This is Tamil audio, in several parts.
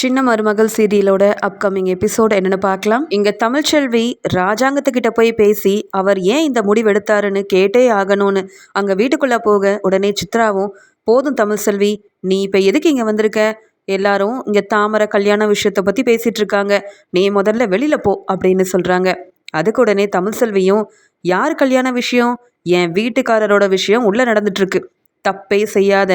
சின்ன மருமகள் சீரியலோட அப்கமிங் எபிசோட் என்னன்னு பார்க்கலாம். இங்க தமிழ்ச்செல்வி ராஜாங்கத்துக்கிட்ட போய் பேசி அவர் ஏன் இந்த முடிவு எடுத்தாருன்னு கேட்டே ஆகணும்னு அங்க வீட்டுக்குள்ள போக உடனே சித்ராவும் போதும் தமிழ்செல்வி நீ இப்ப எதுக்கு இங்க வந்திருக்க? எல்லாரும் இங்க தாமரை கல்யாண விஷயத்தை பத்தி பேசிட்டு இருக்காங்க. நீ முதல்ல வெளியில போ அப்படின்னு சொல்றாங்க. அதுக்கு உடனே தமிழ்செல்வியும் யார் கல்யாண விஷயம்? என் வீட்டுக்காரரோட விஷயம் உள்ள நடந்துட்டு இருக்கு. தப்பே செய்யாத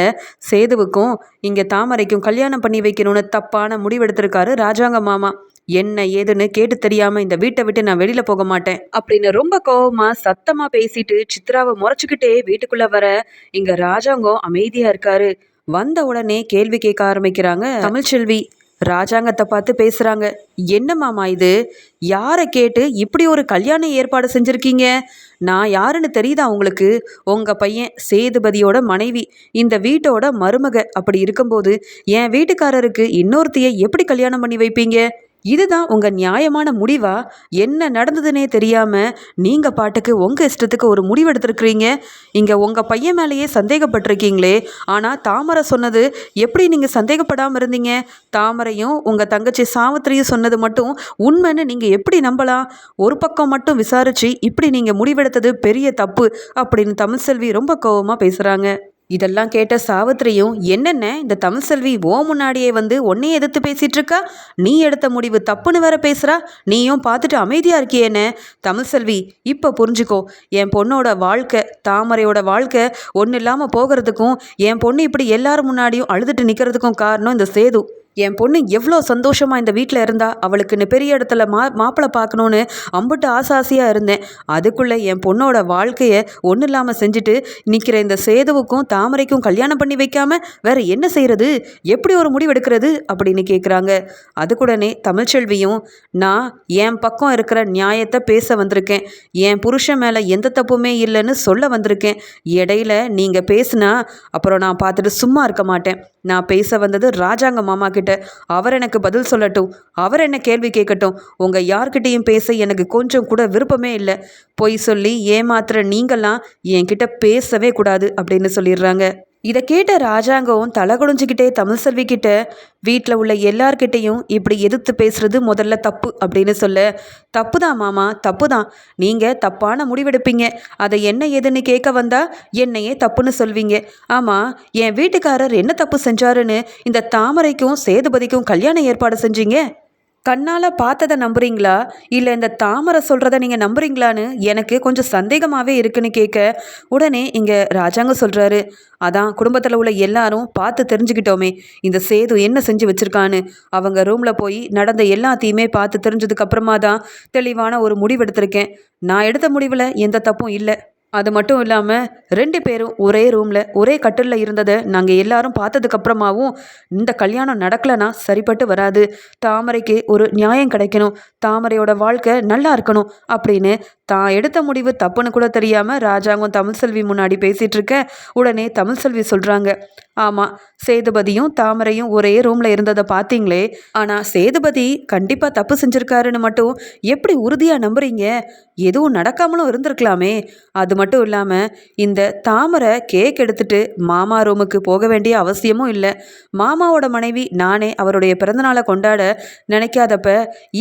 சேதுவுக்கும் இங்கே தாமரைக்கும் கல்யாணம் பண்ணி வைக்கணும்னு தப்பான முடிவெடுத்திருக்காரு ராஜாங்க மாமா. என்ன ஏதுன்னு கேட்டு தெரியாம இந்த வீட்டை விட்டு நான் வெளியில போக மாட்டேன். அப்படின்னு ரொம்ப கோவமா சத்தமா பேசிட்டு சித்ராவை முறைச்சுக்கிட்டே வீட்டுக்குள்ள வர இங்க ராஜாங்கம் அமைதியா இருக்காரு. வந்த உடனே கேள்வி கேட்க ஆரம்பிக்கிறாங்க தமிழ்ச்செல்வி. ராஜாங்கத்தை பார்த்து பேசுறாங்க. என்ன மாமா இது? யாரை கேட்டு இப்படி ஒரு கல்யாண ஏற்பாடு செஞ்சுருக்கீங்க? நான் யாருன்னு தெரியுதா உங்களுக்கு? உங்க பையன் சேதுபதியோட மனைவி. இந்த வீட்டோட மருமக. அப்படி இருக்கும்போது என் வீட்டுக்காரருக்கு இன்னொருத்தையை எப்படி கல்யாணம் பண்ணி வைப்பீங்க? இதுதான் உங்கள் நியாயமான முடிவா? என்ன நடந்ததுன்னே தெரியாமல் நீங்கள் பாட்டுக்கு உங்கள் இஷ்டத்துக்கு ஒரு முடிவு இங்கே உங்கள் பையன் மேலேயே சந்தேகப்பட்டிருக்கீங்களே. ஆனால் தாமரை சொன்னது எப்படி நீங்கள் சந்தேகப்படாமல் இருந்தீங்க? தாமரையும் உங்கள் தங்கச்சி சாவித்திரியும் சொன்னது மட்டும் உண்மைன்னு நீங்கள் எப்படி நம்பலாம் ஒரு பக்கம் மட்டும் விசாரித்து இப்படி நீங்கள் முடிவெடுத்தது பெரிய தப்பு அப்படின்னு தமிழ்செல்வி ரொம்ப கோபமாக பேசுகிறாங்க இதெல்லாம் கேட்ட சாவித்திரியும் என்னென்ன? இந்த தமிழ்செல்வி ஓ முன்னாடியே வந்து உன்னையே எதிர்த்து பேசிட்டு இருக்கா நீ எடுத்த முடிவு தப்புன்னு வேற பேசுறா? நீயும் பார்த்துட்டு அமைதியா இருக்கியேன்னு? தமிழ்செல்வி இப்போ புரிஞ்சுக்கோ. என் பொண்ணோட வாழ்க்கை தாமரையோட வாழ்க்கை ஒன்றும் இல்லாமல் போகிறதுக்கும் என் பொண்ணு இப்படி எல்லாரும் முன்னாடியும் அழுதுட்டு நிற்கிறதுக்கும் காரணம் இந்த சேது. என் பொண்ணு எவ்வளோ சந்தோஷமாக இந்த வீட்டில் இருந்தா. அவளுக்குன்னு பெரிய இடத்துல மா மாப்பிள்ளை பார்க்கணுன்னு அம்புட்டு ஆசாசியாக இருந்தேன். அதுக்குள்ளே என் பொண்ணோட வாழ்க்கையை ஒன்றும் இல்லாமல் செஞ்சுட்டு நிற்கிற இந்த சேதுவுக்கும் தாமரைக்கும் கல்யாணம் பண்ணி வைக்காம வேற என்ன செய்கிறது எப்படி ஒரு முடிவு எடுக்கிறது? அப்படின்னு கேட்குறாங்க அதுக்குடனே தமிழ்ச்செல்வியும் நான் என் பக்கம் இருக்கிற நியாயத்தை பேச வந்திருக்கேன். என் புருஷன் மேலே எந்த தப்புமே இல்லைன்னு சொல்ல வந்திருக்கேன். இடையில நீங்கள் பேசுனா அப்புறம் நான் பார்த்துட்டு சும்மா இருக்க மாட்டேன். நான் பேச வந்தது ராஜாங்க மாமா கிட்ட அவர் எனக்கு பதில் சொல்லட்டும். அவர் என்ன கேள்வி கேட்கட்டும். உங்கள் யார்கிட்டையும் பேச எனக்கு கொஞ்சம் கூட விருப்பமே இல்லை. பொய் சொல்லி ஏமாத்துற நீங்கள்லாம் என்கிட்ட பேசவே கூடாது அப்படின்னு சொல்லிடுறாங்க. இதை கேட்ட ராஜாங்கம் தலை குடிஞ்சிக்கிட்டே தமிழ் செல்வி கிட்ட வீட்டில் உள்ள எல்லார்கிட்டையும் இப்படி எதிர்த்து பேசுறது முதல்ல தப்பு அப்படின்னு சொல்ல தப்பு தான் மாமா தப்பு தான் நீங்கள் தப்பான முடிவெடுப்பீங்க. அதை என்ன ஏதுன்னு கேட்க வந்தால் என்னையே தப்புன்னு சொல்வீங்க. ஆமாம் என் வீட்டுக்காரர் என்ன தப்பு செஞ்சாருன்னு இந்த தாமரைக்கும் சேதுபதிக்கும் கல்யாண ஏற்பாடு செஞ்சீங்க? கண்ணால் பார்த்ததை நம்புறீங்களா? இல்லை இந்த தாமரை சொல்கிறத நீங்கள் நம்புறீங்களான்னு எனக்கு கொஞ்சம் சந்தேகமாகவே இருக்குன்னு கேட்க உடனே இங்கே ராஜாங்க சொல்கிறாரு அதான் குடும்பத்தில் உள்ள எல்லாரும் பார்த்து தெரிஞ்சுக்கிட்டோமே இந்த சேது என்ன செஞ்சு வச்சுருக்கான்னு. அவங்க ரூமில் போய் நடந்த எல்லாத்தையுமே பார்த்து தெரிஞ்சதுக்கப்புறமா தான் தெளிவான ஒரு முடிவெடுத்திருக்கேன். நான் எடுத்த முடிவில் எந்த தப்பும் இல்லை. அது மட்டும் இல்லாமல் ரெண்டு பேரும் ஒரே ரூமில் ஒரே கட்டிலில் இருந்ததை நாங்கள் எல்லாரும் பார்த்ததுக்கப்புறமாவும் இந்த கல்யாணம் நடக்கலைன்னா சரிப்பட்டு வராது. தாமரைக்கு ஒரு நியாயம் கிடைக்கணும். தாமரையோட வாழ்க்கை நல்லா இருக்கணும் அப்படின்னு தான் எடுத்த முடிவு தப்புன்னு கூட தெரியாமல் ராஜாங்கம் தமிழ்செல்வி முன்னாடி பேசிகிட்டு இருக்க. உடனே தமிழ்செல்வி சொல்கிறாங்க ஆமாம் சேதுபதியும் தாமரையும் ஒரே ரூமில் இருந்ததை பார்த்தீங்களே. ஆனால் சேதுபதி கண்டிப்பாக தப்பு செஞ்சுருக்காருன்னு மட்டும் எப்படி உறுதியாக நம்புறீங்க? எதுவும் நடக்காமலும் இருந்திருக்கலாமே. அது மட்டும் இல்லாமல் இந்த தாமரை கேக் எடுத்துட்டு மாமா ரூமுக்கு போக வேண்டிய அவசியமும் இல்லை. மாமாவோட மனைவி நானே அவருடைய பிறந்தநாளை கொண்டாட நினைக்காதப்ப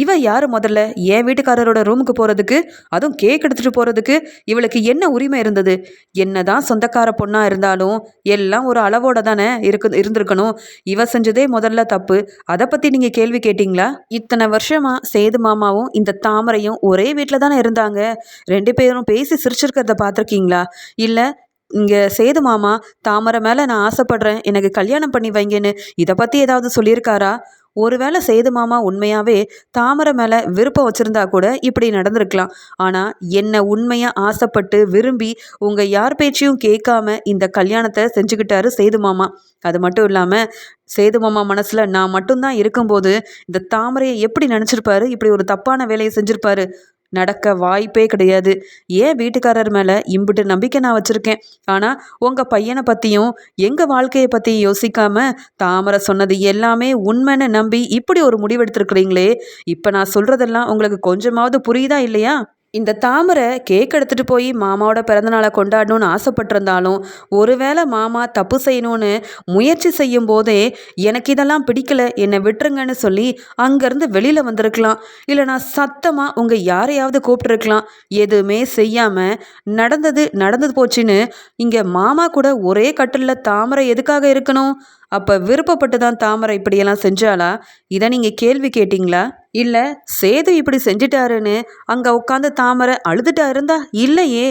இவ யார் முதல்ல? என் வீட்டுக்காரரோட ரூமுக்கு போகிறதுக்கு அதுவும் கேக் எடுத்துகிட்டு போகிறதுக்கு இவளுக்கு என்ன உரிமை இருந்தது? என்னதான் சொந்தக்கார பொண்ணாக இருந்தாலும் எல்லாம் ஒரு அளவோட தானே இருக்கு இருந்திருக்கணும். இவ செஞ்சதே முதல்ல தப்பு. அதை பற்றி நீங்கள் கேள்வி கேட்டிங்களா? இத்தனை வருஷமா சேது மாமாவும் இந்த தாமரையும் ஒரே வீட்டில் தானே இருந்தாங்க. ரெண்டு பேரும் பேசி சிரிச்சிருக்கிறத பார்த்துருக்கீங்களா? இல்லை இங்கே சேது மாமா தாமரை மேலே நான் ஆசைப்படுறேன் எனக்கு கல்யாணம் பண்ணி வைங்கன்னு இதை பற்றி ஏதாவது சொல்லியிருக்காரா? ஒருவேளை சேது மாமா உண்மையாகவே தாமரை மேலே விருப்பம் வச்சுருந்தா கூட இப்படி நடந்திருக்கலாம். ஆனால் என்னை உண்மையாக ஆசைப்பட்டு விரும்பி உங்கள் யார் பேச்சையும் கேட்காம இந்த கல்யாணத்தை செஞ்சுக்கிட்டாரு சேது மாமா. அது மட்டும் இல்லாமல் சேது மாமா மனசில் நான் மட்டும்தான் இருக்கும்போது இந்த தாமரையை எப்படி நினச்சிருப்பாரு? இப்படி ஒரு தப்பான வேலையை செஞ்சுருப்பாரு? நடக்க வாய்ப்பே கிடையாது. ஏன் வீட்டுக்காரர் மேலே இம்பிட்டு நம்பிக்கை நான் வச்சுருக்கேன்? ஆனால் உங்கள் பையனை பற்றியும் எங்கள் வாழ்க்கையை பற்றியும் யோசிக்காமல் தாமரை சொன்னது எல்லாமே உண்மைன்னு நம்பி இப்படி ஒரு முடிவெடுத்திருக்கிறீங்களே? இப்போ நான் சொல்கிறதெல்லாம் உங்களுக்கு கொஞ்சமாவது புரியுதா இல்லையா? இந்த தாமரை கேக் எடுத்துகிட்டு போய் மாமாவோட பிறந்தநாளை கொண்டாடணும்னு ஆசைப்பட்டிருந்தாலும் ஒருவேளை மாமா தப்பு செய்யணும்னு முயற்சி செய்யும் போதே எனக்கு இதெல்லாம் பிடிக்கல என்னை விட்டுருங்கன்னு சொல்லி அங்கேருந்து வெளியில் வந்திருக்கலாம். இல்லை நான் சத்தமாக உங்கள் யாரையாவது கூப்பிட்டுருக்கலாம். எதுவுமே செய்யாமல் நடந்தது நடந்தது போச்சுன்னு இங்கே மாமா கூட ஒரே கட்டிலில் தாமரை எதுக்காக இருக்கணும்? அப்போ விருப்பப்பட்டு தான் தாமரை இப்படியெல்லாம் செஞ்சாளா? இதை நீங்கள் கேள்வி கேட்டிங்களா? இல்லை சேது இப்படி செஞ்சிட்டாருன்னு அங்கே உட்காந்து தாமரை அழுதுட்டா இருந்தா இல்லையே.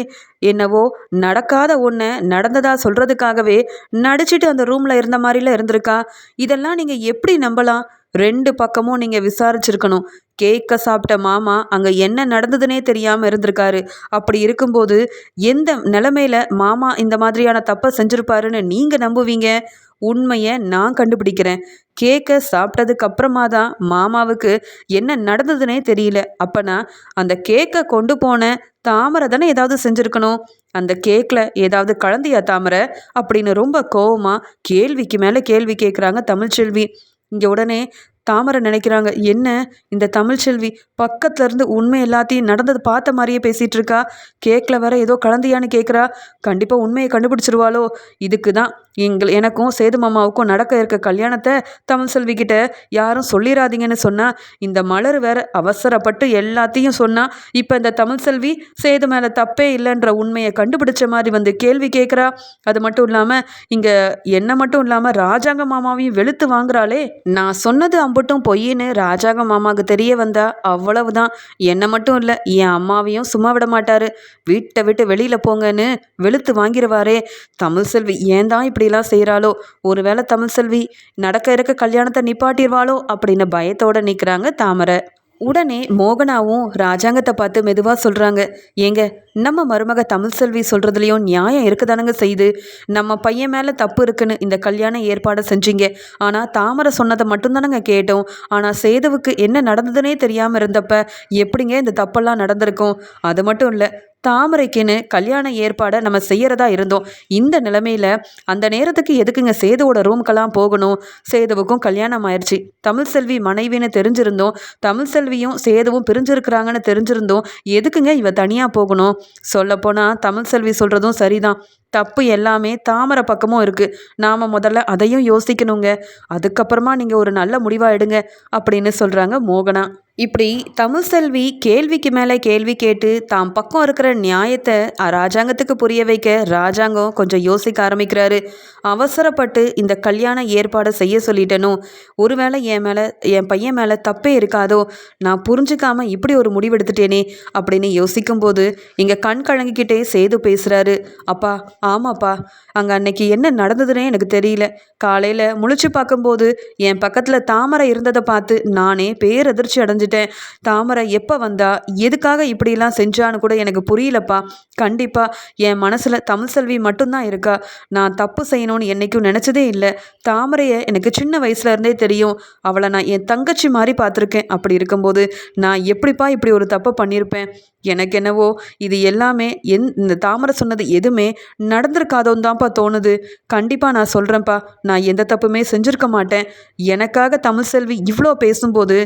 என்னவோ நடக்காத ஒன்று நடந்ததா சொல்கிறதுக்காகவே நடிச்சிட்டு அந்த ரூமில் இருந்த மாதிரிலாம் இருந்திருக்கா? இதெல்லாம் நீங்கள் எப்படி நம்பலாம்? ரெண்டு பக்கமும் நீங்கள் விசாரிச்சிருக்கணும். கேக்க சாப்பிட்ட மாமா அங்கே என்ன நடந்ததுன்னே தெரியாமல் இருந்திருக்காரு. அப்படி இருக்கும்போது எந்த நிலமையில மாமா இந்த மாதிரியான தப்பை செஞ்சுருப்பாருன்னு நீங்கள் நம்புவீங்க? உண்மையை நான் கண்டுபிடிக்கிறேன். கேக்கை சாப்பிட்டதுக்கு அப்புறமா தான் மாமாவுக்கு என்ன நடந்ததுன்னே தெரியல. அப்பனா அந்த கேக்கை கொண்டு போன தாமரை தானே ஏதாவது செஞ்சுருக்கணும்? அந்த கேக்கில் ஏதாவது கலந்தியா தாமரை? அப்படின்னு ரொம்ப கோவமாக கேள்விக்கு மேலே கேள்வி கேட்குறாங்க தமிழ்ச்செல்வி இங்கே உடனே தாமரை நினைக்கிறாங்க என்ன இந்த தமிழ்ச்செல்வி பக்கத்துலேருந்து உண்மை எல்லாத்தையும் நடந்தது பார்த்த மாதிரியே பேசிகிட்டு இருக்கா? கேக்கில் வர ஏதோ கலந்தியான்னு கேட்குறா கண்டிப்பாக உண்மையை கண்டுபிடிச்சிருவாளோ? இதுக்கு தான் எங்கள் எனக்கும் சேது மாமாவுக்கும் நடக்க இருக்க கல்யாணத்தை தமிழ் செல்விக்கிட்ட யாரும் சொல்லிடாதீங்கன்னு சொன்னால் இந்த மலர் வேற அவசரப்பட்டு எல்லாத்தையும் சொன்னால் இப்போ இந்த தமிழ் செல்வி சேது மேலே தப்பே இல்லைன்ற உண்மையை கண்டுபிடிச்ச மாதிரி வந்து கேள்வி கேட்குறா. அது மட்டும் இல்லாமல் இங்கே என்ன மட்டும் இல்லாமல் ராஜாங்க மாமாவையும் வெளுத்து வாங்குறாளே. நான் சொன்னது அம்பட்டும் பொய்ன்னு ராஜாங்க மாமாவுக்கு தெரிய வந்தா அவ்வளவுதான். என்னை மட்டும் இல்லை என் அம்மாவையும் சும்மா விட மாட்டாரு. வீட்டை விட்டு வெளியில் போங்கன்னு வெளுத்து வாங்கிடுவாரே தமிழ் செல்வி ஏன் தான் இப்படி இப்படிலாம் செய்கிறாளோ ஒருவேளை தமிழ் செல்வி நடக்க இருக்க கல்யாணத்தை நிப்பாட்டிடுவாளோ? அப்படின்னு பயத்தோடு நிற்கிறாங்க தாமரை. உடனே மோகனாவும் ராஜாங்கத்தை பார்த்து மெதுவாக சொல்கிறாங்க ஏங்க நம்ம மருமக தமிழ் செல்வி சொல்கிறதுலையும் நியாயம் இருக்குதானுங்க செய்து? நம்ம பையன் மேலே தப்பு இருக்குன்னு இந்த கல்யாண ஏற்பாடை செஞ்சீங்க. ஆனால் தாமரை சொன்னதை மட்டும்தானங்க கேட்டோம். ஆனால் சேதுவுக்கு என்ன நடந்ததுன்னே தெரியாமல் இருந்தப்ப எப்படிங்க இந்த தப்பெல்லாம் நடந்திருக்கும்? அது மட்டும் இல்லை தாமரைக்குன்னு கல்யாண ஏற்பாடை நம்ம செய்யறதா இருந்தோம். இந்த நிலைமையில அந்த நேரத்துக்கு எதுக்குங்க சேதுவோட ரூம்க்கெல்லாம் போகணும்? சேதுவுக்கும் கல்யாணம் ஆயிடுச்சு தமிழ் செல்வி மனைவின்னு தெரிஞ்சிருந்தோம். தமிழ் செல்வியும் சேதுவும் பிரிஞ்சிருக்கிறாங்கன்னு தெரிஞ்சிருந்தோம். எதுக்குங்க இவ தனியாக போகணும்? சொல்லப்போனால் தமிழ் செல்வி சொல்கிறதும் சரிதான். தப்பு எல்லாமே தாமரை பக்கமும் இருக்குது நாம் முதல்ல அதையும் யோசிக்கணுங்க. அதுக்கப்புறமா நீங்கள் ஒரு நல்ல முடிவாக எடுங்க. அப்படின்னு சொல்கிறாங்க மோகனா. இப்படி தமிழ் செல்வி கேள்விக்கு மேலே கேள்வி கேட்டு தாம் பக்கம் இருக்கிற நியாயத்தை ராஜாங்கத்துக்கு புரிய வைக்க ராஜாங்கம் கொஞ்சம் யோசிக்க ஆரம்பிக்கிறாரு. அவசரப்பட்டு இந்த கல்யாண ஏற்பாடை செய்ய சொல்லிட்டனும் ஒருவேளை என் மேலே என் பையன் மேலே தப்பே இருக்காதோ? நான் புரிஞ்சுக்காம இப்படி ஒரு முடிவெடுத்துட்டேனே அப்படின்னு யோசிக்கும்போது இங்கே கண் கலங்கிக்கிட்டே சேது பேசுகிறாரு அப்பா ஆமாப்பா. அங்கே அன்னைக்கு என்ன நடந்ததுன்னே எனக்கு தெரியல. காலையில் முழிச்சு பார்க்கும்போது என் பக்கத்தில் தாமரை இருந்ததை பார்த்து நானே பேரதிர்ச்சி அடைஞ்சு அடைஞ்சிட்டேன். தாமரை எப்போ வந்தா? எதுக்காக இப்படிலாம் செஞ்சான்னு கூட எனக்கு புரியலப்பா. கண்டிப்பாக என் மனசில் தமிழ் செல்வி மட்டும்தான் இருக்கா. நான் தப்பு செய்யணும்னு என்றைக்கும் நினச்சதே இல்லை. தாமரையை எனக்கு சின்ன வயசுலேருந்தே தெரியும். அவளை நான் என் தங்கச்சி மாதிரி பார்த்துருக்கேன். அப்படி இருக்கும்போது நான் எப்படிப்பா இப்படி ஒரு தப்பை பண்ணியிருப்பேன்? எனக்கு என்னவோ இது எல்லாமே என் இந்த தாமரை சொன்னது எதுவுமே நடந்திருக்காதோன்னு தான்ப்பா தோணுது. கண்டிப்பாக நான் சொல்கிறேன்ப்பா நான் எந்த தப்புமே செஞ்சுருக்க மாட்டேன். எனக்காக தமிழ் செல்வி இவ்வளோ பேசும்போது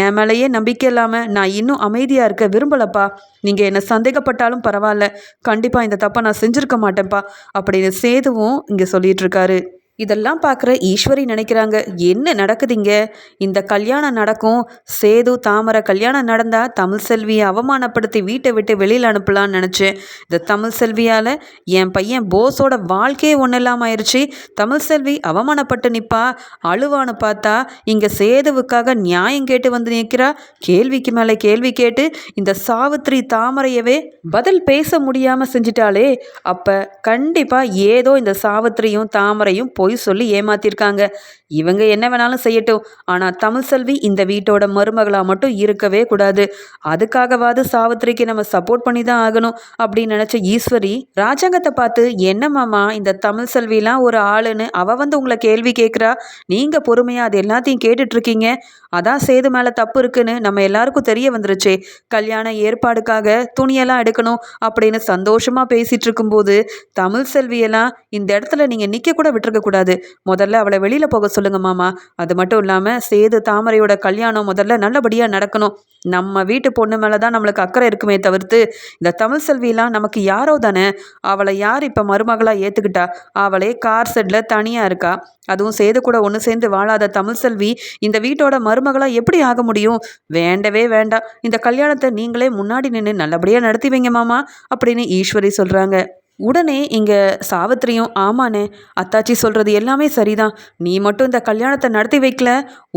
என் மேலேயே நம்பிக்கை இல்லாமல் நான் இன்னும் அமைதியாக இருக்க விரும்பலப்பா. நீங்கள் என்னை சந்தேகப்பட்டாலும் பரவாயில்ல. கண்டிப்பாக இந்த தப்பை நான் செஞ்சுருக்க மாட்டேன்ப்பா. அப்படின்னு சேதுவும் இங்கே சொல்லிகிட்ருக்காரு இதெல்லாம் பார்க்குற ஈஸ்வரி நினைக்கிறாங்க என்ன நடக்குதுங்க? இந்த கல்யாணம் நடக்கும். சேது தாமரை கல்யாணம் நடந்தால் தமிழ் செல்வியை அவமானப்படுத்தி வீட்டை விட்டு வெளியில் அனுப்பலான்னு நினச்சேன். இந்த தமிழ் செல்வியால் என் பையன் போஸோட வாழ்க்கையே ஒன்றும் இல்லாமல் ஆயிடுச்சு தமிழ் செல்வி அவமானப்பட்டு நிற்பா அழுவான்னு பார்த்தா இங்கே சேதுவுக்காக நியாயம் கேட்டு வந்து நிற்கிறா. கேள்விக்கு மேலே கேள்வி கேட்டு இந்த சாவித்ரி தாமரையவே பதில் பேச முடியாமல் செஞ்சிட்டாலே அப்போ கண்டிப்பாக ஏதோ இந்த சாவித்திரியும் தாமரையும் பொய் சொல்லி ஏமாத்திருக்காங்க. இவங்க என்ன வேணாலும் செய்யட்டும். ஆனால் தமிழ் செல்வி இந்த வீட்டோட மருமகளாக மட்டும் இருக்கவே கூடாது. அதுக்காகவாது சாவித்திரிக்கு நம்ம சப்போர்ட் பண்ணி தான் ஆகணும் அப்படின்னு நினச்ச ஈஸ்வரி ராஜாங்கத்தை பார்த்து என்னம்மாமா இந்த தமிழ் செல்விலாம் ஒரு ஆளுன்னு அவ வந்து உங்களை கேள்வி கேட்குறா? நீங்கள் பொறுமையாக அது எல்லாத்தையும் கேட்டுட்ருக்கீங்க. அதான் சேது மேலே தப்பு இருக்குன்னு நம்ம எல்லாருக்கும் தெரிய வந்துருச்சே. கல்யாண ஏற்பாடுக்காக துணியெல்லாம் எடுக்கணும் அப்படின்னு சந்தோஷமாக பேசிகிட்டு இருக்கும்போது தமிழ் செல்வியெல்லாம் இந்த இடத்துல நீங்கள் நிற்க கூட விட்டுருக்க கூடாது முதல்ல அவளை வெளியில் போக சொல்லி. சொல்லுங்க மாமா. அது மட்டும் இல்லாமல் சேது தாமரையோட கல்யாணம் முதல்ல நல்லபடியாக நடக்கணும். நம்ம வீட்டு பொண்ணு மேலே தான் நம்மளுக்கு அக்கறை இருக்குமே தவிர்த்து இந்த தமிழ் செல்விலாம் நமக்கு யாரோ தானே. அவளை யார் இப்போ மருமகளாக ஏற்றுக்கிட்டா அவளே கார் செட்டில் தனியாக இருக்கா? அதுவும் சேது கூட ஒன்று சேர்ந்து வாழாத தமிழ் செல்வி இந்த வீட்டோட மருமகளாக எப்படி ஆக முடியும்? வேண்டவே வேண்டாம். இந்த கல்யாணத்தை நீங்களே முன்னாடி நின்று நல்லபடியாக நடத்தி வைங்க மாமா அப்படின்னு ஈஸ்வரி சொல்கிறாங்க உடனே இங்கே சாவித்திரியும் ஆமாண்ணே அத்தாச்சி சொல்கிறது எல்லாமே சரிதான். நீ மட்டும் இந்த கல்யாணத்தை நடத்தி வைக்கல.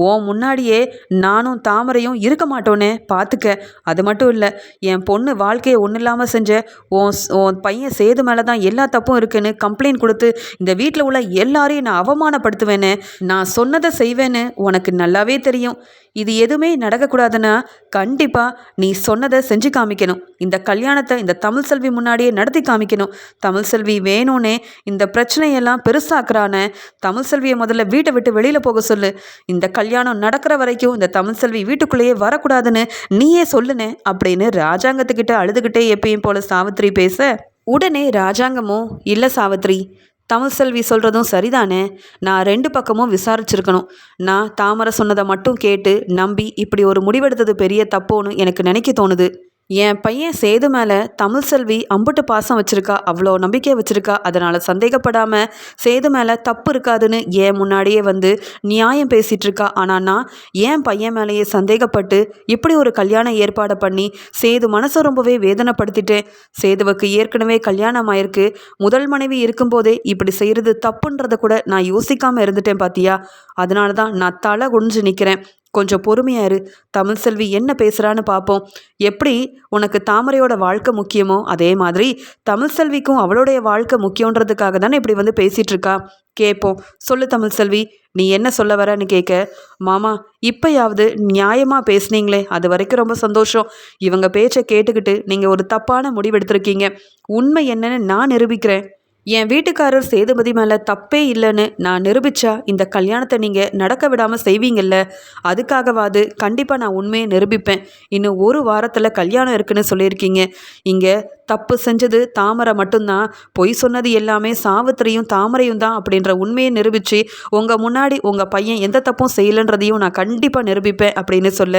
ஓ முன்னாடியே நானும் தாமரையும் இருக்க மாட்டோன்னே பார்த்துக்க அது மட்டும் இல்லை என் பொண்ணு வாழ்க்கையை ஒன்றும் இல்லாமல் செஞ்ச உன் உன் பையன் சேது மேலே தான் எல்லா தப்பும் இருக்குன்னு கம்ப்ளைண்ட் கொடுத்து இந்த வீட்டில் உள்ள எல்லாரையும் நான் அவமானப்படுத்துவேனே நான் சொன்னதை செய்வேன்னு உனக்கு நல்லாவே தெரியும். இது எதுவுமே நடக்கக்கூடாதுன்னா கண்டிப்பாக நீ சொன்னதை செஞ்சு காமிக்கணும். இந்த கல்யாணத்தை இந்த தமிழ் செல்வி முன்னாடியே நடத்தி காமிக்கணும். தமிழ் செல்வி வேணும்னே இந்த பிரச்சனையெல்லாம் பெருசாக்குறானே. தமிழ் செல்வியை முதல்ல வீட்டை விட்டு வெளியில் போக சொல்லு. இந்த கல்யாணம் நடக்கிற வரைக்கும் இந்த தமிழ் செல்வி வீட்டுக்குள்ளேயே வரக்கூடாதுன்னு நீயே சொல்லுனே அப்படின்னு ராஜாங்கத்துக்கிட்ட அழுதுகிட்டே எப்பயும் போல சாவித்திரி பேச உடனே ராஜாங்கமும் இல்லை சாவித்ரி தமிழ் செல்வி சொல்கிறதும் சரிதானே? நான் ரெண்டு பக்கமும் விசாரிச்சிருக்கணும். நான் தாமரை சொன்னதை மட்டும் கேட்டு நம்பி இப்படி ஒரு முடிவெடுத்தது பெரிய தப்போன்னு எனக்கு நினைக்க தோணுது. என் பையன் சேது மேலே தமிழ் செல்வி அம்புட்டு பாசம் வச்சுருக்கா அவ்வளோ நம்பிக்கை வச்சுருக்கா அதனால் சந்தேகப்படாமல் சேது மேலே தப்பு இருக்காதுன்னு ஏன் முன்னாடியே வந்து நியாயம் பேசிகிட்டு இருக்கா. ஆனால் நான் என் பையன் மேலேயே சந்தேகப்பட்டு இப்படி ஒரு கல்யாண ஏற்பாடை பண்ணி சேது மனசை ரொம்பவே வேதனைப்படுத்திட்டேன். சேதுவுக்கு ஏற்கனவே கல்யாணம் ஆயிருக்கு. முதல் மனைவி இருக்கும்போதே இப்படி செய்கிறது தப்புன்றதை கூட நான் யோசிக்காமல் இருந்துட்டேன் பாத்தியா? அதனால தான் நான் தலை குடிஞ்சு நிற்கிறேன் கொஞ்சம் பொறுமையாக இரு. தமிழ் செல்வி என்ன பேசுகிறான்னு பார்ப்போம் எப்படி உனக்கு தாமரையோட வாழ்க்கை முக்கியமோ அதே மாதிரி தமிழ் செல்விக்கும் அவளுடைய வாழ்க்கை முக்கியன்றதுக்காக தானே இப்படி வந்து பேசிகிட்ருக்கா கேட்போம் சொல்லு தமிழ் செல்வி நீ என்ன சொல்ல வரன்னு கேட்க மாமா இப்போயாவது நியாயமாக பேசுனீங்களே அது வரைக்கும் ரொம்ப சந்தோஷம். இவங்க பேச்சை கேட்டுக்கிட்டு நீங்கள் ஒரு தப்பான முடிவெடுத்திருக்கீங்க. உண்மை என்னன்னு நான் நிரூபிக்கிறேன். என் வீட்டுக்காரர் சேதுபதி மேலே தப்பே இல்லைன்னு நான் நிரூபிச்சா இந்த கல்யாணத்தை நீங்கள் நடக்க விடாமல் செய்வீங்கல்ல? அதுக்காகவாது கண்டிப்பாக நான் உண்மையை நிரூபிப்பேன். இன்னும் ஒரு வாரத்தில் கல்யாணம் இருக்குன்னு சொல்லியிருக்கீங்க. இங்கே தப்பு செஞ்சது தாமரை மட்டும்தான். பொய் சொன்னது எல்லாமே சாவித்திரியும் தாமரையும் தான் அப்படின்ற உண்மையை நிரூபித்து உங்கள் முன்னாடி உங்கள் பையன் எந்த தப்பும் செய்யலைன்றதையும் நான் கண்டிப்பாக நிரூபிப்பேன் அப்படின்னு சொல்ல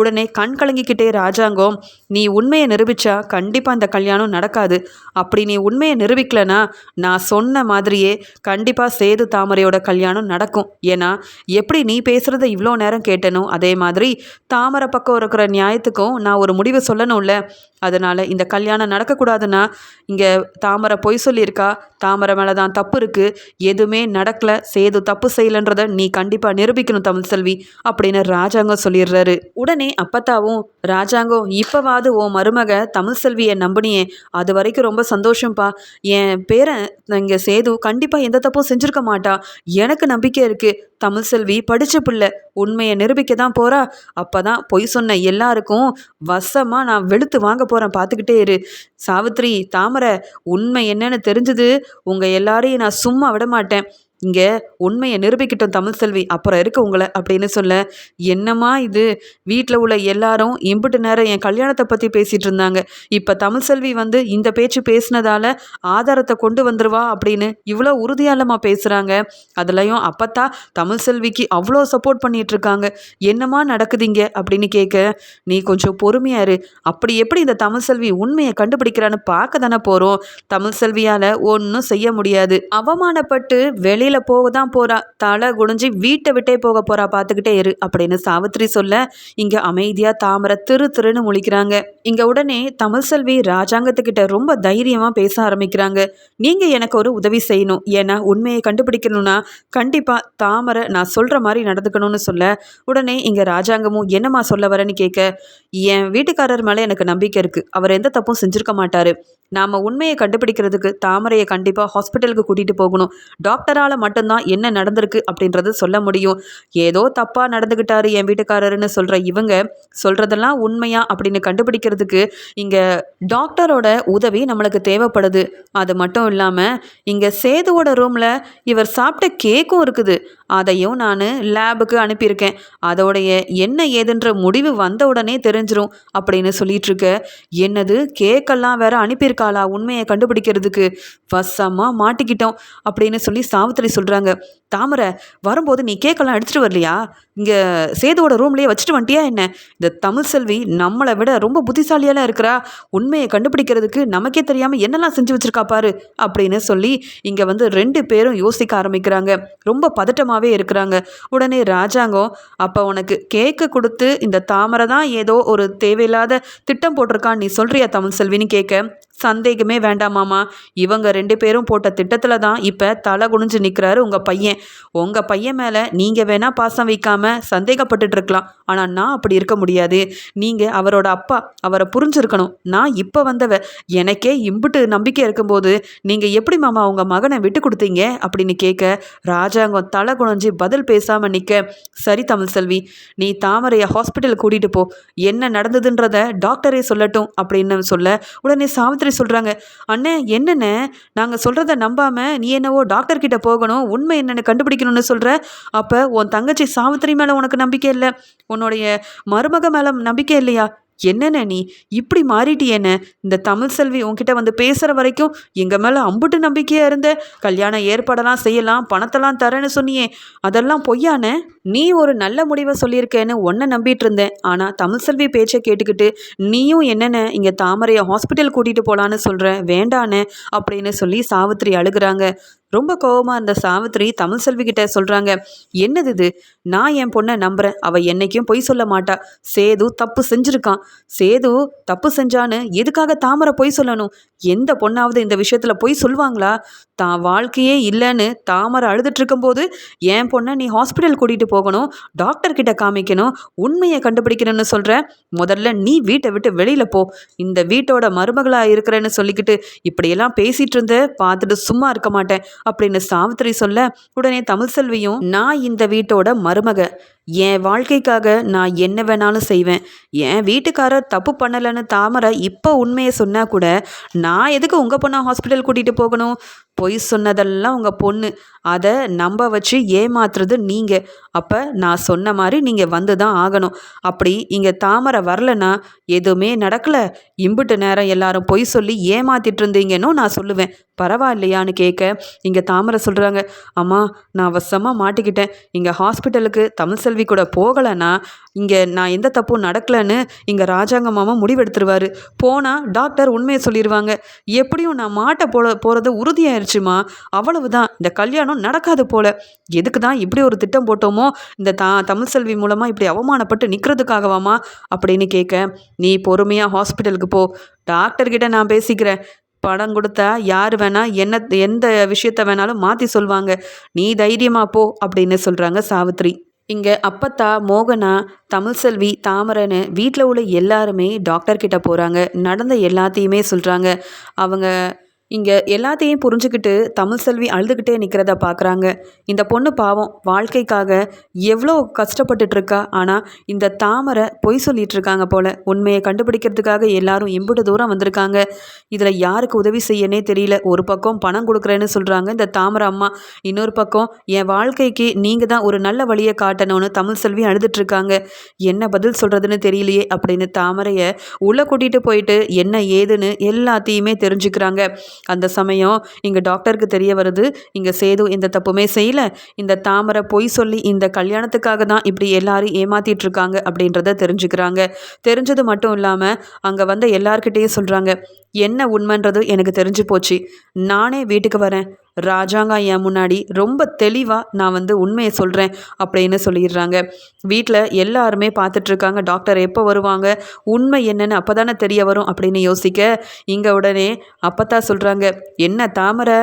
உடனே கண் கலங்கிக்கிட்டே ராஜாங்கம் நீ உண்மையை நிரூபித்தா கண்டிப்பாக இந்த கல்யாணம் நடக்காது. அப்படி நீ உண்மையை நிரூபிக்கலனா நான் சொன்ன மாதிரியே கண்டிப்பாக சேது தாமரையோட கல்யாணம் நடக்கும். ஏன்னா எப்படி நீ பேசுகிறத இவ்வளோ நேரம் கேட்டனோ அதே மாதிரி தாமரை பக்கம் இருக்கிற நியாயத்துக்கும் நான் ஒரு முடிவு சொல்லணும்ல. அதனால் இந்த கல்யாணம் நடக்கக்கூடாதுன்னா இங்கே தாமரை பொய் சொல்லியிருக்கா? தாமரை மேலே தான் தப்பு இருக்குது எதுவுமே நடக்கலை. சேது தப்பு செய்யலைன்றதை நீ கண்டிப்பாக நிரூபிக்கணும் தமிழ் செல்வி அப்படின்னு ராஜாங்கம் சொல்லிடுறாரு. உடனே அப்பத்தாவும் ராஜாங்கம் இப்போவாது ஓ மருமக தமிழ் செல்வியை நம்பினியே. அது வரைக்கும் ரொம்ப சந்தோஷம்ப்பா என் பேரன் இங்கே சேது கண்டிப்பாக எந்த தப்பும் செஞ்சுருக்க மாட்டா. எனக்கு நம்பிக்கை இருக்குது தமிழ் செல்வி படித்த பிள்ளை உண்மையை நிரூபிக்க தான் போகிறா அப்போ தான் பொய் சொன்ன எல்லாருக்கும் வசமாக நான் வெளுத்து வாங்க போகிறேன் பார்த்துக்கிட்டே இரு. சாவித்ரி தாமரை உண்மை என்னன்னு தெரிஞ்சது உங்கள் எல்லாரையும் நான் சும்மா விட மாட்டேன் இங்கே உண்மையை நிரூபிக்கட்டும் தமிழ் செல்வி அப்புறம் இருக்க உங்களை அப்படின்னு சொல்ல என்னம்மா இது? வீட்டில் உள்ள எல்லாரும் இம்புட்டு நேரம் என் கல்யாணத்தை பற்றி பேசிகிட்டு இருந்தாங்க. இப்போ தமிழ் செல்வி வந்து இந்த பேச்சு பேசினதால ஆதாரத்தை கொண்டு வந்துருவா அப்படின்னு இவ்வளோ உறுதியாலமா பேசுகிறாங்க அதுலேயும் அப்பத்தா தமிழ் செல்விக்கு அவ்வளோ சப்போர்ட் பண்ணிகிட்ருக்காங்க இருக்காங்க. என்னம்மா நடக்குதுங்க அப்படின்னு கேட்க நீ கொஞ்சம் பொறுமையாரு அப்படி எப்படி இந்த தமிழ் செல்வி உண்மையை கண்டுபிடிக்கிறான்னு பார்க்க தானே போகிறோம் தமிழ் செல்வியால் ஒன்றும் செய்ய முடியாது. அவமானப்பட்டு வெளியே வெளியில் போக தான் போகிறா தலை குடிஞ்சு வீட்டை விட்டே போக போகிறா பார்த்துக்கிட்டே இரு அப்படின்னு சாவித்ரி சொல்ல இங்கே அமைதியாக தாமரை திரு திருன்னு முழிக்கிறாங்க. இங்கே உடனே தமிழ் செல்வி ராஜாங்கத்துக்கிட்ட ரொம்ப தைரியமாக பேச ஆரம்பிக்கிறாங்க. நீங்கள் எனக்கு ஒரு உதவி செய்யணும். ஏன்னா உண்மையை கண்டுபிடிக்கணும்னா கண்டிப்பாக தாமரை நான் சொல்கிற மாதிரி நடந்துக்கணும்னு சொல்ல. உடனே இங்கே ராஜாங்கமும் என்னம்மா சொல்ல வரேன்னு கேட்க என் வீட்டுக்காரர் மேலே எனக்கு நம்பிக்கை இருக்குது அவர் எந்த தப்பும் செஞ்சுருக்க மாட்டார். நாம் உண்மையை கண்டுபிடிக்கிறதுக்கு தாமரையை கண்டிப்பாக ஹாஸ்பிட்டலுக்கு கூட்டிகிட்டு போகணும். டாக்டரால் மட்டும்தான் என்ன நடந்திருக்கு அப்படின்றது சொல்ல முடியும். ஏதோ தப்பாக நடந்துக்கிட்டாரு என் வீட்டுக்காரருன்னு சொல்கிற இவங்க சொல்கிறதெல்லாம் உண்மையா அப்படின்னு கண்டுபிடிக்கிறதுக்கு இங்கே டாக்டரோட உதவி நம்மளுக்கு தேவைப்படுது. அது மட்டும் இல்லாமல் இங்கே சேதுவோட ரூமில் இவர் சாப்பிட்ட கேக்கும் இருக்குது. அதையும் நான் லேபுக்கு அனுப்பியிருக்கேன். அதோடைய என்ன ஏதுன்ற முடிவு வந்த உடனே தெரிஞ்சிரும் அப்படின்னு சொல்லிட்டு இருக்க என்னது கேக்கெல்லாம் வேற அனுப்பியிருக்காளா உண்மையை கண்டுபிடிக்கிறதுக்கு? வசமாக மாட்டிக்கிட்டோம் அப்படின்னு சொல்லி சாவித்திரி சொல்கிறாங்க தாமரை வரும்போது நீ கேக்கெல்லாம் எடுத்துகிட்டு வரலையா? இங்கே சேதுவோட ரூம்லேயே வச்சுட்டு வந்துட்டியா என்ன? இந்த தமிழ் செல்வி நம்மளை விட ரொம்ப புத்திசாலியெல்லாம் இருக்கிறா. உண்மையை கண்டுபிடிக்கிறதுக்கு நமக்கே தெரியாமல் என்னெல்லாம் செஞ்சு வச்சிருக்கா பாரு அப்படின்னு சொல்லி இங்கே வந்து ரெண்டு பேரும் யோசிக்க ஆரம்பிக்கிறாங்க. ரொம்ப பதட்டமாகவே இருக்கிறாங்க. உடனே ராஜாங்கம் அப்போ உனக்கு கேக்கு கொடுத்து இந்த தாமரை தான் ஏதோ ஒரு தேவையில்லாத திட்டம் போட்டிருக்கான்னு நீ சொல்கிறியா தமிழ் செல்வின்னு கேட்க சந்தேகமே வேண்டாமாமா இவங்க ரெண்டு பேரும் போட்ட திட்டத்தில் தான் இப்போ தலை குனிஞ்சு நிற்கிறாரு உங்கள் பையன். உங்கள் பையன் மேலே நீங்கள் வேணால் பாசம் வைக்காமல் சந்தேகப்பட்டுட்டு இருக்கலாம். ஆனால் நான் அப்படி இருக்க முடியாது. நீங்கள் அவரோட அப்பா அவரை புரிஞ்சிருக்கணும். நான் இப்போ வந்தவ எனக்கே இம்புட்டு நம்பிக்கை இருக்கும்போது நீங்கள் எப்படி மாமா உங்கள் மகனை விட்டு கொடுத்தீங்க அப்படின்னு கேட்க ராஜாங்கம் தலை குனிஞ்சு பதில் பேசாமல் நிற்க சரி தமிழ் செல்வி நீ தாமரையை ஹாஸ்பிட்டல் கூட்டிகிட்டு போ. என்ன நடந்ததுன்றத டாக்டரே சொல்லட்டும் அப்படின்னு சொல்ல உடனே சாவித்திரி சொல்கிறாங்க அண்ணே என்னண்ணே? நாங்கள் சொல்கிறத நம்பாமல் நீ என்னவோ டாக்டர் கிட்ட போகணும் உண்மை என்னென்னு கண்டுபிடிக்கணும்னு சொல்கிற அப்போ உன் தங்கச்சி சாவித்திரி மேலே உனக்கு நம்பிக்கை இல்லை? உன்னுடைய மருமக மேலே நம்பிக்கை இல்லையா? என்னென்ன நீ இப்படி மாறிட்டியேன்னு இந்த தமிழ் செல்வி உன்கிட்ட வந்து பேசுகிற வரைக்கும் எங்கள் மேலே அம்புட்டு நம்பிக்கையாக இருந்த? கல்யாணம் ஏற்பாடெல்லாம் செய்யலாம் பணத்தெல்லாம் தரேன்னு சொன்னியே. அதெல்லாம் பொய்யானே? நீ ஒரு நல்ல முடிவை சொல்லியிருக்கேன்னு ஒன்றை நம்பிட்டு இருந்தேன். ஆனால் தமிழ் செல்வி பேச்சை கேட்டுக்கிட்டு நீயும் என்னென்ன இங்கே தாமரையை ஹாஸ்பிட்டல் கூட்டிகிட்டு போகலான்னு சொல்கிற வேண்டானே? அப்படின்னு சொல்லி சாவித்திரி அழுகுறாங்க. ரொம்ப கோபமாக இருந்த சாவித்திரி தமிழ் செல்வி கிட்ட சொல்கிறாங்க என்னது இது? நான் என் பொண்ணை நம்புகிறேன் அவள் என்னைக்கும் பொய் சொல்ல மாட்டா. சேது தப்பு செஞ்சுருக்கான். சேது தப்பு செஞ்சான்னு எதுக்காக தாமரை பொய் சொல்லணும்? எந்த பொண்ணாவது இந்த விஷயத்தில் பொய் சொல்லுவாங்களா தான் வாழ்க்கையே இல்லைன்னு தாமரை அழுதுட்டு இருக்கும்போது என் பொண்ணை நீ ஹாஸ்பிட்டல் கூட்டிகிட்டு போகணும் டாக்டர் கிட்ட காமிக்கணும் உண்மையை கண்டுபிடிக்கணும்னு சொல்கிற முதல்ல நீ வீட்டை விட்டு வெளியில் போ. இந்த வீட்டோட மருமகளாக இருக்கிறேன்னு சொல்லிக்கிட்டு இப்படியெல்லாம் பேசிகிட்டு இருந்த பார்த்துட்டு சும்மா இருக்க மாட்டேன். அப்படின்னு சாவித்திரி சொல்ல உடனே தமிழ் செல்வியும் நான் இந்த வீட்டோட மருமக. என் வாழ்க்கைக்காக நான் என்ன வேணாலும் செய்வேன். என் வீட்டுக்காரர் தப்பு பண்ணலைன்னு தாமரை இப்போ உண்மையை சொன்னால் கூட நான் எதுக்கு உங்கள் பொண்ணை ஹாஸ்பிட்டல் கூட்டிகிட்டு போகணும்? பொய் சொன்னதெல்லாம் உங்கள் பொண்ணு. அதை நம்ப வச்சு ஏமாத்துறது நீங்கள் அப்போ நான் சொன்ன மாதிரி நீங்கள் வந்து தான் ஆகணும். அப்படி இங்கே தாமரை வரலன்னா எதுவுமே நடக்கலை. இம்புட்டு நேரம் எல்லாரும் பொய் சொல்லி ஏமாத்திட்டு இருந்தீங்கன்னு நான் சொல்லுவேன். பரவாயில்லையான்னு கேட்க இங்கே தாமரை சொல்கிறாங்க அம்மா நான் வசமாக மாட்டிக்கிட்டேன். இங்கே ஹாஸ்பிட்டலுக்கு தமிழ் கல்வி கூட போகலைன்னா இங்கே நான் எந்த தப்பும் நடக்கலைன்னு இங்கே ராஜாங்க மாமா முடிவெடுத்துருவார். போனால் டாக்டர் உண்மையை சொல்லிடுவாங்க எப்படியும் நான் மாட்டை போல போகிறது உறுதியாயிருச்சுமா? அவ்வளவுதான். இந்த கல்யாணம் நடக்காது போல. எதுக்கு தான் இப்படி ஒரு திட்டம் போட்டோமோ? இந்த தா தமிழ் செல்வி மூலமாக இப்படி அவமானப்பட்டு நிற்கிறதுக்காகவாமா அப்படின்னு கேட்க நீ பொறுமையாக ஹாஸ்பிட்டலுக்கு போ. டாக்டர்கிட்ட நான் பேசிக்கிறேன். பணம் கொடுத்தா யார் வேணா என்ன எந்த விஷயத்த வேணாலும் மாற்றி சொல்லுவாங்க நீ தைரியமா போ அப்படின்னு சொல்கிறாங்க சாவித்ரி. இங்கே அப்பத்தா மோகனா தமிழ்செல்வி தாமரன்னு வீட்டில் உள்ள எல்லாருமே டாக்டர் கிட்ட போகிறாங்க நடந்த எல்லாத்தையுமே சொல்கிறாங்க அவங்க இங்கே எல்லாத்தையும் புரிஞ்சுக்கிட்டு தமிழ் செல்வி அழுதுகிட்டே நிற்கிறத பார்க்குறாங்க இந்த பொண்ணு பாவம் வாழ்க்கைக்காக எவ்வளோ கஷ்டப்பட்டுட்ருக்கா. ஆனால் இந்த தாமரை பொய் சொல்லிகிட்ருக்காங்க போல். உண்மையை கண்டுபிடிக்கிறதுக்காக எல்லாரும் எம்புட்டு தூரம் வந்திருக்காங்க. இதில் யாருக்கு உதவி செய்யனே தெரியல. ஒரு பக்கம் பணம் கொடுக்குறேன்னு சொல்கிறாங்க இந்த தாமரை அம்மா. இன்னொரு பக்கம் என் வாழ்க்கைக்கு நீங்கள் தான் ஒரு நல்ல வழியை காட்டணும்னு தமிழ் செல்வி அழுதுட்ருக்காங்க. என்ன பதில் சொல்கிறதுன்னு தெரியலையே அப்படின்னு தாமரையை உள்ளே கூட்டிகிட்டு போயிட்டு என்ன ஏதுன்னு எல்லாத்தையுமே தெரிஞ்சுக்கிறாங்க. அந்த சமயம் இங்கே டாக்டருக்கு தெரிய வருது இங்கே சேது எந்த தப்புமே செய்யலை இந்த தாமரை பொய் சொல்லி இந்த கல்யாணத்துக்காக தான் இப்படி எல்லாரும் ஏமாத்திட்டு இருக்காங்க அப்படின்றத தெரிஞ்சுக்கிறாங்க. தெரிஞ்சது மட்டும் இல்லாமல் அங்கே வந்த எல்லார்கிட்டேயும் சொல்கிறாங்க என்ன உண்மைன்றது எனக்கு தெரிஞ்சு போச்சு. நானே வீட்டுக்கு வரேன். ராஜாங்கா என் முன்னாடி ரொம்ப தெளிவாக நான் வந்து உண்மையை சொல்கிறேன் அப்படின்னு சொல்லிடுறாங்க. வீட்டில் எல்லாருமே பார்த்துட்ருக்காங்க. டாக்டர் எப்போ வருவாங்க? உண்மை என்னென்னு அப்போ தானே தெரிய வரும் அப்படின்னு யோசிக்க இங்கே உடனே அப்பத்தா சொல்கிறாங்க என்ன தாமரை?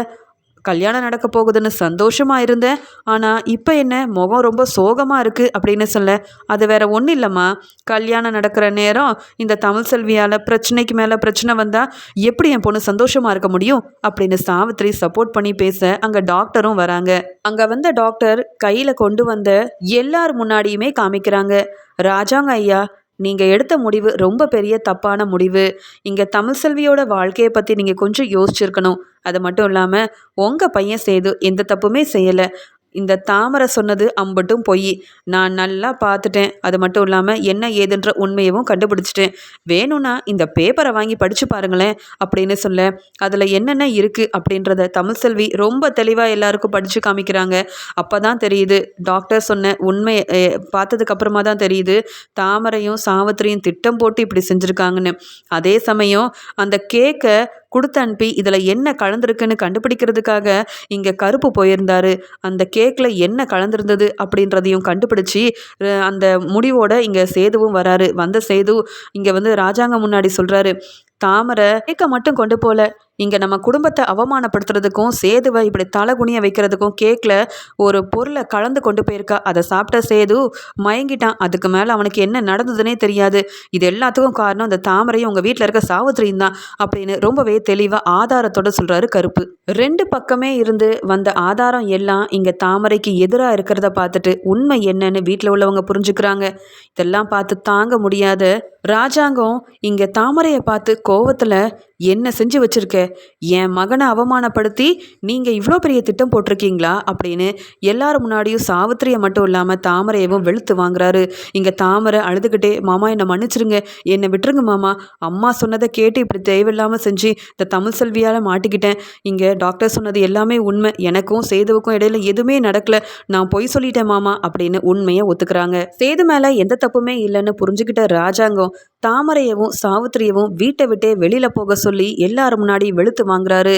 கல்யாணம் நடக்க போகுதுன்னு சந்தோஷமாக இருந்தேன். ஆனால் இப்போ என்ன? முகம் ரொம்ப சோகமாக இருக்குது அப்படின்னு சொல்ல அது வேற ஒன்றும் இல்லைம்மா. கல்யாணம் நடக்கிற நேரம் இந்த தமிழ் செல்வியால் பிரச்சனைக்கு மேலே பிரச்சனை வந்தால் எப்படி என் பொண்ணு சந்தோஷமாக இருக்க முடியும்? அப்படின்னு சாவித்திரி சப்போர்ட் பண்ணி பேச அங்கே டாக்டரும் வராங்க. அங்கே வந்த டாக்டர் கையில் கொண்டு வந்த எல்லார் முன்னாடியுமே காமிக்கிறாங்க. ராஜாங்க ஐயா நீங்கள் எடுத்த முடிவு ரொம்ப பெரிய தப்பான முடிவு. இங்கே தமிழ் செல்வியோட வாழ்க்கையை பற்றி நீங்கள் கொஞ்சம் யோசிச்சிருக்கணும். அது மட்டும் இல்லாமல் உங்கள் பையன் சேது எந்த தப்புமே செய்யலை. இந்த தாமரை சொன்னது அம்பட்டும் பொய். நான் நல்லா பார்த்துட்டேன். அது மட்டும் இல்லாமல் என்ன ஏதுன்ற உண்மையவும் கண்டுபிடிச்சிட்டேன். வேணும்னா இந்த பேப்பரை வாங்கி படித்து பாருங்களேன் அப்படின்னு சொல்ல அதில் என்னென்ன இருக்குது அப்படின்றத தமிழ்செல்வி ரொம்ப தெளிவாக எல்லாருக்கும் படித்து காமிக்கிறாங்க. அப்போ தான் தெரியுது. டாக்டர் சொன்ன உண்மையை பார்த்ததுக்கப்புறமா தான் தெரியுது. தாமரையும் சாவத்திரியும் திட்டம் போட்டு இப்படி செஞ்சுருக்காங்கன்னு. அதே சமயம் அந்த கேக்கை கொடுத்து அனுப்பி இதில் என்ன கலந்துருக்குன்னு கண்டுபிடிக்கிறதுக்காக இங்கே கருப்பு போயிருந்தார். அந்த கேக்கில் என்ன கலந்துருந்தது அப்படின்றதையும் கண்டுபிடிச்சி அந்த முடிவோட இங்கே சேதுவும் வராரு. வந்த சேது இங்கே வந்து ராஜாங்கம் முன்னாடி சொல்கிறாரு தாமரை கேக்கை மட்டும் கொண்டு போல. இங்கே நம்ம குடும்பத்தை அவமானப்படுத்துறதுக்கும் சேதுவை இப்படி தலைகுனிய வைக்கிறதுக்கும் கேக்கில் ஒரு பொருளை கலந்து கொண்டு போயிருக்கா. அதை சாப்பிட்ட சேது மயங்கிட்டான். அதுக்கு மேலே அவனுக்கு என்ன நடந்ததுன்னே தெரியாது. இது எல்லாத்துக்கும் காரணம் அந்த தாமரையும் உங்கள் வீட்டில் இருக்க சாவித்திரியும் தான் அப்படின்னு ரொம்பவே தெளிவாக ஆதாரத்தோட சொல்கிறாரு கருப்பு. ரெண்டு பக்கமே இருந்து வந்த ஆதாரம் எல்லாம் இங்கே தாமரைக்கு எதிராக இருக்கிறத பார்த்துட்டு உண்மை என்னன்னு வீட்டில் உள்ளவங்க புரிஞ்சுக்கிறாங்க. இதெல்லாம் பார்த்து தாங்க முடியாத ராஜாங்கம் இங்கே தாமரையை பார்த்து கோவத்தில் என்ன செஞ்சு வச்சிருக்க? என் மகனை அவமானப்படுத்தி நீங்கள் இவ்வளோ பெரிய திட்டம் போட்டிருக்கீங்களா? அப்படின்னு எல்லாரும் முன்னாடியும் சாவித்திரியை மட்டும் இல்லாமல் தாமரையவும் வெளுத்து வாங்குறாரு. இங்கே தாமரை அழுதுகிட்டே மாமா என்னை மன்னிச்சிருங்க. என்னை விட்டுருங்க மாமா. அம்மா சொன்னதை கேட்டு இப்படி தேவையில்லாமல் செஞ்சு இந்த தமிழ் செல்வியால் மாட்டிக்கிட்டேன். இங்கே டாக்டர் சொன்னது எல்லாமே உண்மை. எனக்கும் சேதுவுக்கும் இடையில எதுவுமே நடக்கல. நான் பொய் சொல்லிட்டேன் மாமா அப்படின்னு உண்மையை ஒத்துக்கிறாங்க. சேது மேலே எந்த தப்புமே இல்லைன்னு புரிஞ்சுக்கிட்ட ராஜாங்கம் தாமரையவும் சாவித்திரியவும் வீட்டை விட்டே வெளியில் போக சொல்லி எல்லாரும் முன்னாடி வெளுத்து வாங்குறாரு.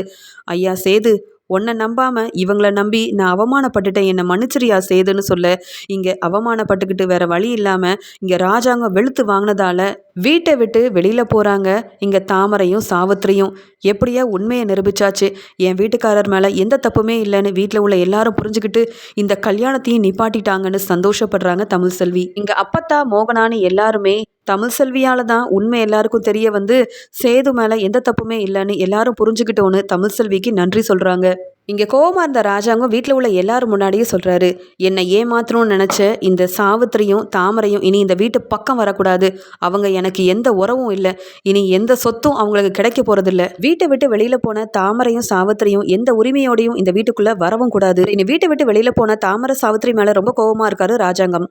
ஐயா சேது உன்னை நம்பாமல் இவங்கள நம்பி நான் அவமானப்பட்டுட்டேன். என்னை மன்னிச்சிரியா சேதுன்னு சொல்ல இங்கே அவமானப்பட்டுக்கிட்டு வேற வழி இல்லாமல் இங்கே ராஜாங்கம் வெளுத்து வாங்கினதால வீட்டை விட்டு வெளியில் போகிறாங்க இங்கே தாமரையும் சாவித்திரியும். எப்படியா உண்மையை நிரூபிச்சாச்சு? என் வீட்டுக்காரர் மேலே எந்த தப்புமே இல்லைன்னு வீட்டில் உள்ள எல்லாரும் புரிஞ்சுக்கிட்டு இந்த கல்யாணத்தையும் நிப்பாட்டிட்டாங்கன்னு சந்தோஷப்படுறாங்க தமிழ் செல்வி. இங்கே அப்பத்தா மோகனான்னு எல்லாருமே தமிழ் செல்வியால் தான் உண்மை எல்லாருக்கும் தெரிய வந்து சேது மேலே எந்த தப்புமே இல்லைன்னு எல்லாரும் புரிஞ்சுக்கிட்டோன்னு தமிழ் செல்விக்கு நன்றி சொல்கிறாங்க இங்கே கோபமாக இருந்த ராஜாங்கம் வீட்டில் உள்ள எல்லாரும் முன்னாடியே சொல்கிறாரு என்னை ஏமாத்தணும்னு நினச்ச இந்த சாவித்திரியும் தாமரையும் இனி இந்த வீட்டு பக்கம் வரக்கூடாது. அவங்க எனக்கு எந்த உறவும் இல்லை. இனி எந்த சொத்தும் அவங்களுக்கு கிடைக்க போகிறதில்ல வீட்டை விட்டு வெளியில் போன தாமரையும் சாவித்திரியும் எந்த உரிமையோடையும் இந்த வீட்டுக்குள்ளே வரவும் கூடாது. இனி வீட்டை விட்டு வெளியில் போன தாமரை சாவித்திரி மேலே ரொம்ப கோபமாக இருக்காரு ராஜாங்கம்.